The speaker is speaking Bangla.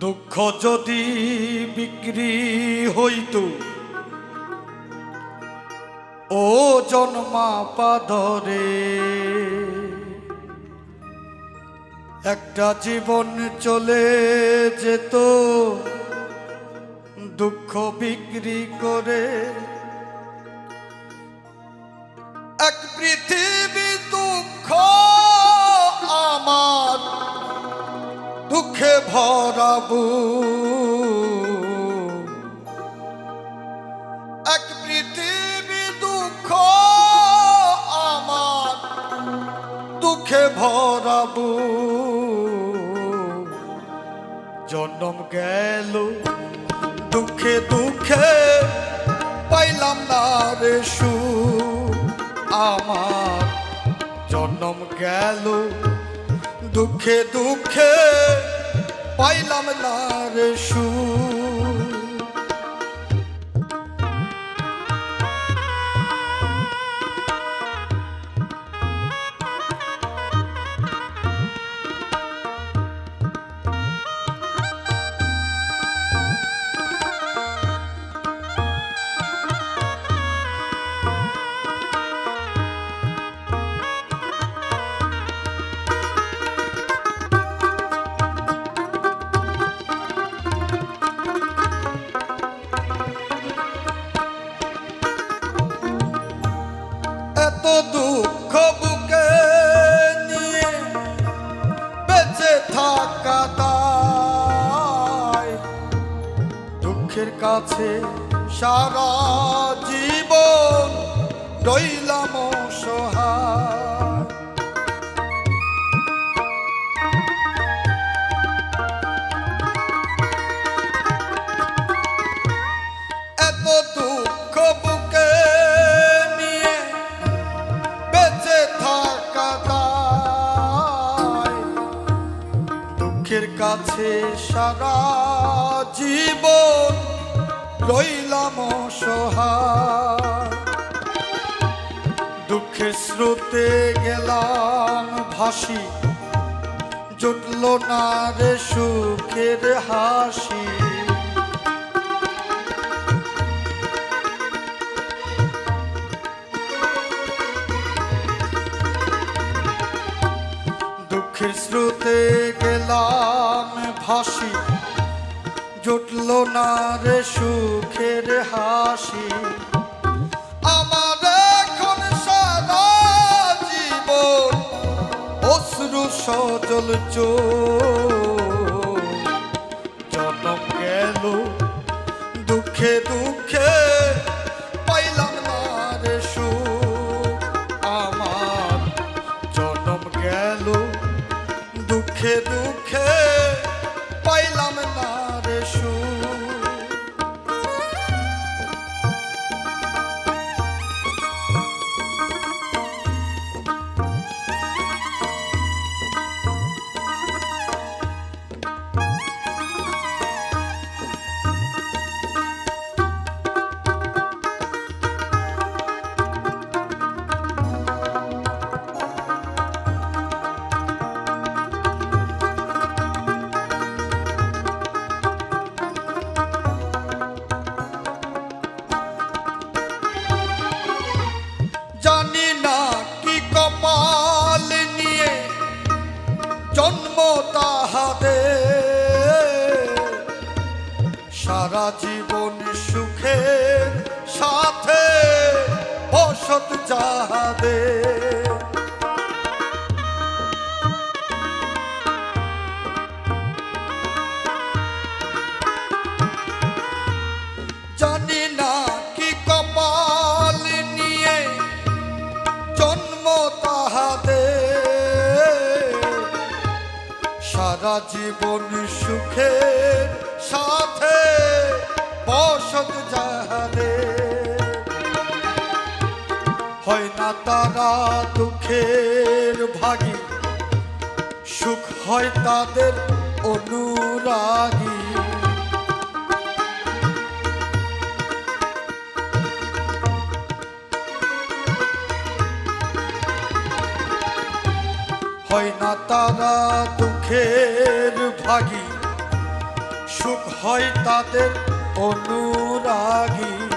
দুঃখ যদি বিক্রি হইত ও জন্মা পাদরে একটা জীবন চলে যেত দুঃখ বিক্রি করে দুঃখে ভরাবু। এক পৃথিবী দুঃখ আমার দুঃখে ভরাবু। জন্ম গেল, দুঃখে দুঃখে পাইলাম না রে সু আমার। জন্ম গেল, দুঃখে দুঃখে পাইলাম না রে সু দুঃখের কাছে সারা জীবন রইলাম সহায় এত দুঃখ বেঁচে থাকা দুঃখের কাছে সারা রইলাম দুঃখের স্রোতে গেলাম ভাসি। জুটল না রে সুখের হাসি। দুঃখের স্রোতে গেলাম ভাসি। জুটল না রে সুখের হাসি। আমার এখন সারা জীবন অশ্রু সজল জনম গেল, দুঃখে দুঃখে পাইলাম না রে সুখ। আমার জনম গেল, দুঃখে দুঃখে সুখের সাথে বসত যাহাদের সারা জীবন সুখের সাথে বসত যাহাদের হয় না তারা দুঃখের ভাগী। সুখ হয় তাদের অনুরাগী। হয় না তারা দুঃখের ভাগী। সুখ হয় তাদের অনুরাগী।